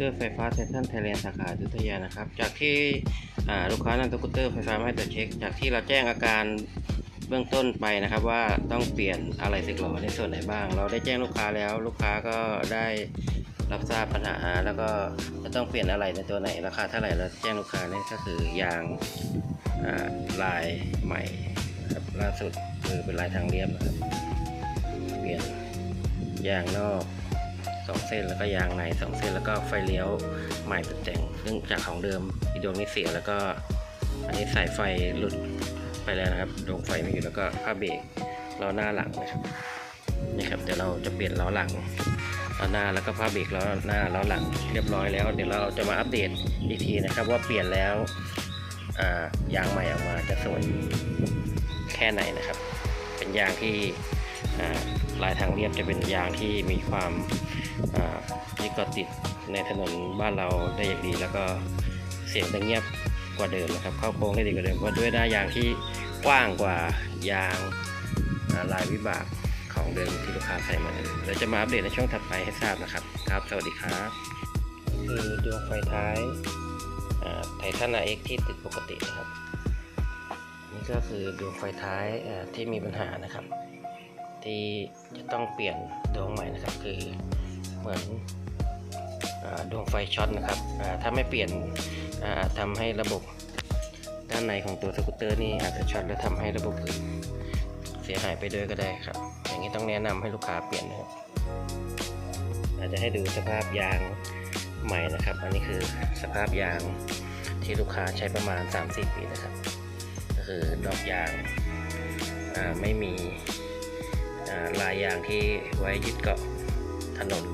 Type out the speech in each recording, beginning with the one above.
เตอร์ไฟฟ้าเซ็นทรัลไทยแลนด์สาขาอยุธยานะครับ จากที่ลูกค้านำสกูตเตอร์ไฟฟ้ามาให้ตรวจเช็ค จากที่เราแจ้งอาการเบื้องต้นไปนะครับว่าต้องเปลี่ยนอะไรสึกหรอในส่วนไหนบ้าง เราได้แจ้งลูกค้าแล้ว ลูกค้าก็ได้รับทราบปัญหาแล้วก็จะต้องเปลี่ยนอะไรในตัวไหนราคาเท่าไหร่เราแจ้งลูกค้านี่ก็คือยางลายใหม่ครับล่าสุดคือเป็นลายทางเรียบนะครับเปลี่ยนยางนอก สองเส้นแล้วก็ยางในสองเส้นแล้วก็ไฟเลี้ยวใหม่ตกแต่ง ซึ่งจากของเดิมอีดวงนี้เสียแล้วก็ อันนี้สายไฟหลุดไปแล้วนะครับดวงไฟไม่อยู่แล้วก็ผ้าเบรกล้อหน้าหลังนะครับนี่ครับเดี๋ยวเราจะเปลี่ยนล้อหลังล้อหน้าแล้วก็ผ้าเบรกล้อหน้าล้อหลังเรียบร้อยแล้ว เดี๋ยวเราจะมาอัปเดตอีกทีนะครับ ว่าเปลี่ยนแล้วยางใหม่ออกมาจะสวยแค่ไหนนะครับ เป็นยางที่ลายทางเรียบจะเป็นยางที่มีความ อ่ายึดเกาะติดในถนนบ้านเราได้อย่างดีแล้วก็เสียงดังเงียบกว่าเดิมนะครับ เข้าโค้งได้ดีกว่าเดิมเพราะด้วยหน้ายางที่กว้างกว่ายางลายวิบากของเดิมที่ลูกค้าใส่มาเดี๋ยวจะมาอัปเดตในช่วงถัดไปให้ทราบนะครับ ครับ สวัสดีครับคือดวงไฟท้ายไททันเอ็กที่ติดปกตินะครับ นี่ก็คือดวงไฟท้ายที่มีปัญหานะครับ ที่จะต้องเปลี่ยนดวงใหม่นะครับคือ เหมือนอดวงไฟช็อตนะครับถ้าไม่เปลี่ยนอ่าทำให้ระบบด้านในของตัวสกูตเตอร์นี่อาจจะช็อตและทำให้ระบบอื่นเสียหายไปด้วยก็ได้ครับ อย่างนี้ต้องแนะนำให้ลูกค้าเปลี่ยนนะครับอาจจะให้ดูสภาพยางใหม่นะครับ อันนี้คือสภาพยางที่ลูกค้าใช้ประมาณ3-4ปีนะครับ ก็คือดอกยางไม่มีลายยางที่ไว้ยึดเกาะ ถนน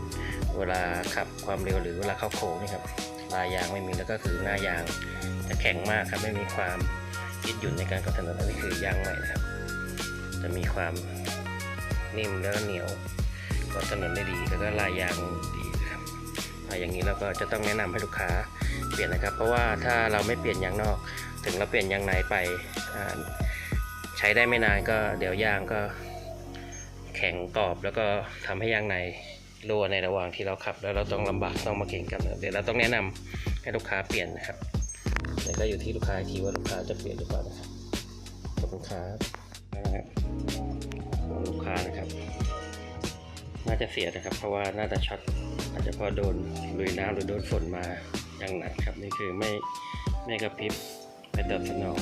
เวลาขับความเร็วหรือเวลาเข้าโค้งนี่ครับลายยางไม่มีแล้วก็คือหน้ายางจะแข็งมากครับไม่มีความยืดหยุ่นในการเกาะถนนอันนี้คือยางใหม่นะครับ จะมีความนิ่มแล้วก็เหนียวกาะถนนได้ดีแล้วก็ลายยางดีครับอย่างนี้เราก็จะต้องแนะนำให้ลูกค้าเปลี่ยนนะครับ เพราะว่าถ้าเราไม่เปลี่ยนยางนอก ถึงเราเปลี่ยนยางในไปใช้ได้ไม่นานก็เดี๋ยวยางก็แข็งกรอบแล้วก็ทำให้ยางใน รั่วในระหว่างที่เราขับ แล้วเราต้องลำบากต้องมาเก่งกันเดี๋ยวเราต้องแนะนำให้ลูกค้าเปลี่ยนนะครับแต่ก็อยู่ที่ลูกค้าทีว่าลูกค้าจะเปลี่ยนหรือเปล่านะครับขอบคุณครับนะครับของลูกค้านะครับ น่าจะเสียนะครับ เพราะว่าน่าจะช็อตอาจจะพอโดนลุยน้ำหรือโดนฝนมาอย่างหนักครับนี่คือไม่ไม่กระพริบไม่ตอบสนอง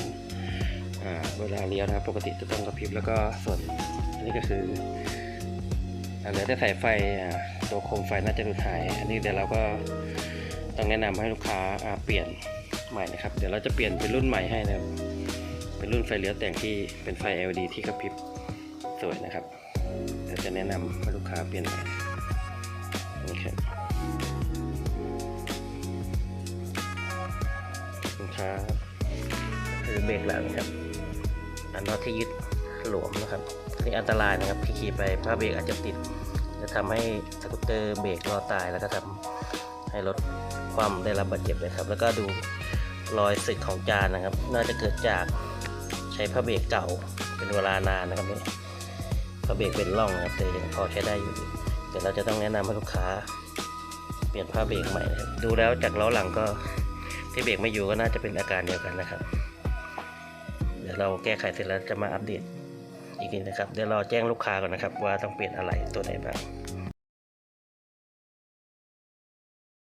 อเวลาเลี้ยวนะครับปกติจะต้องกระพริบแล้วก็ส่วนอันนี้ก็คือ เหลือแต่สายไฟตัวโคมไฟน่าจะหลุดหาย อันนี้เดี๋ยวเราก็ต้องแนะนำให้ลูกค้าเปลี่ยนใหม่นะครับ เดี๋ยวเราจะเปลี่ยนเป็นรุ่นใหม่ให้นะครับ เป็นรุ่นไฟเลี้ยวแต่งที่เป็นไฟ LED ที่กระพริบสวยนะครับเดี๋ยวจะแนะนำให้ลูกค้าเปลี่ยนใหม่นี่ครับขอบคุณครับคือเบรกหลังครับอันน็อตที่ยึด หลวมนะครับนี่อันตรายนะครับที่ขี่ไปผ้าเบรกอาจจะติด จะทำให้สกูตเตอร์เบรกรอตายแล้วก็ทำให้รถความได้รับบาดเจ็บเลยครับ แล้วก็ดูรอยสึกของจานนะครับ น่าจะเกิดจากใช้ผ้าเบรกเก่าเป็นเวลานานนะครับนี่ผ้าเบรกเป็นร่องนะครับแต่ยังพอใช้ได้อยู่แต่เราจะต้องแนะนำให้ลูกค้า เปลี่ยนผ้าเบรกใหม่นะครับดูแล้วจากล้อหลังก็ที่เบรกไม่อยู่ก็น่าจะเป็นอาการเดียวกันนะครับ เดี๋ยวเราแก้ไขเสร็จแล้วจะมาอัปเดต อีกนิดนะครับ เดี๋ยวรอแจ้งลูกค้าก่อนนะครับ ว่าต้องเปลี่ยนอะไรตัวไหนบ้าง